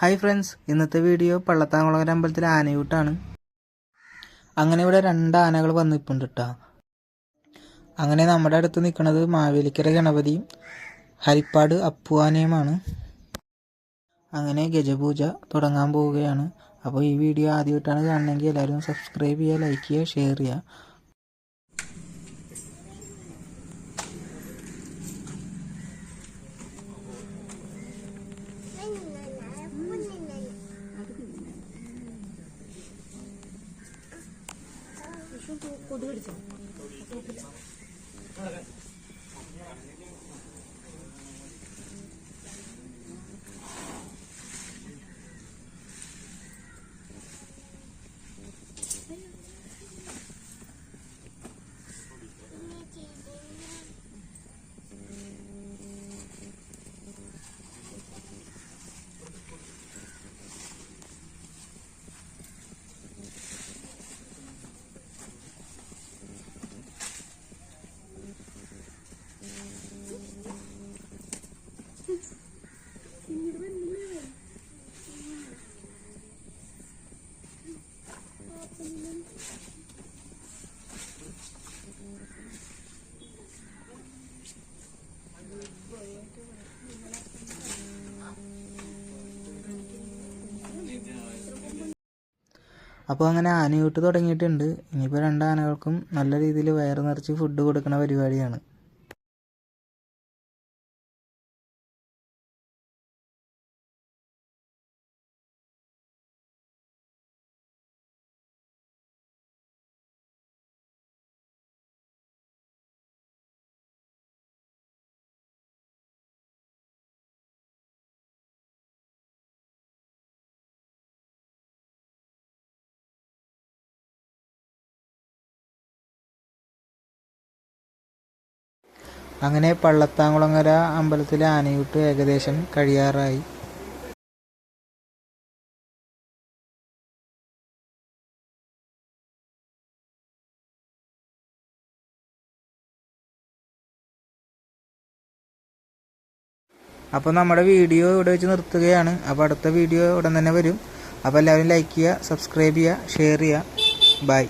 Hi friends ഇന്നത്തെ video Pallathamkulangara അമ്പലത്തിലെ ആനയൂട്ടാണ്. അങ്ങനെ ഇവിടെ രണ്ട് ആനകൾ വന്നിപ്പുണ്ട് കേട്ടോ അങ്ങനെ നമ്മുടെ അടുത്ത് നിൽക്കുന്നത് മാവേലിക്കര ഗണപതിയും ഹരിപ്പാട് അപ്പു ആനയുമാണ് അങ്ങനെ ഗജപൂജ തുടങ്ങാൻ പോവുകയാണ്. അപ്പോൾ ഈ വീഡിയോ ആദ്യമായിട്ടാണ് കാണണമെങ്കിൽ എല്ലാവരും സബ്സ്ക്രൈബ് ചെയ്യുക ലൈക്ക് ചെയ്യുക ഷെയർ ചെയ്യുക. 本当こう出るじゃ。അപ്പോൾ അങ്ങനെ ആനയൂട്ട് തുടങ്ങിയിട്ടുണ്ട്. ഇനിയിപ്പോൾ രണ്ട് ആനകൾക്കും നല്ല രീതിയിൽ വയറ് നിറച്ച് ഫുഡ് കൊടുക്കുന്ന പരിപാടിയാണ്. അങ്ങനെ പള്ളത്താംകുളങ്ങര അമ്പലത്തിലെ ആനയൂട്ട് ഏകദേശം കഴിയാറായി. അപ്പോൾ നമ്മുടെ വീഡിയോ ഇവിടെ വെച്ച് നിർത്തുകയാണ്. അപ്പോൾ അടുത്ത വീഡിയോ ഉടൻ തന്നെ വരും. അപ്പോൾ എല്ലാവരും ലൈക്ക് ചെയ്യുക സബ്സ്ക്രൈബ് ചെയ്യുക ഷെയർ ചെയ്യുക. ബൈ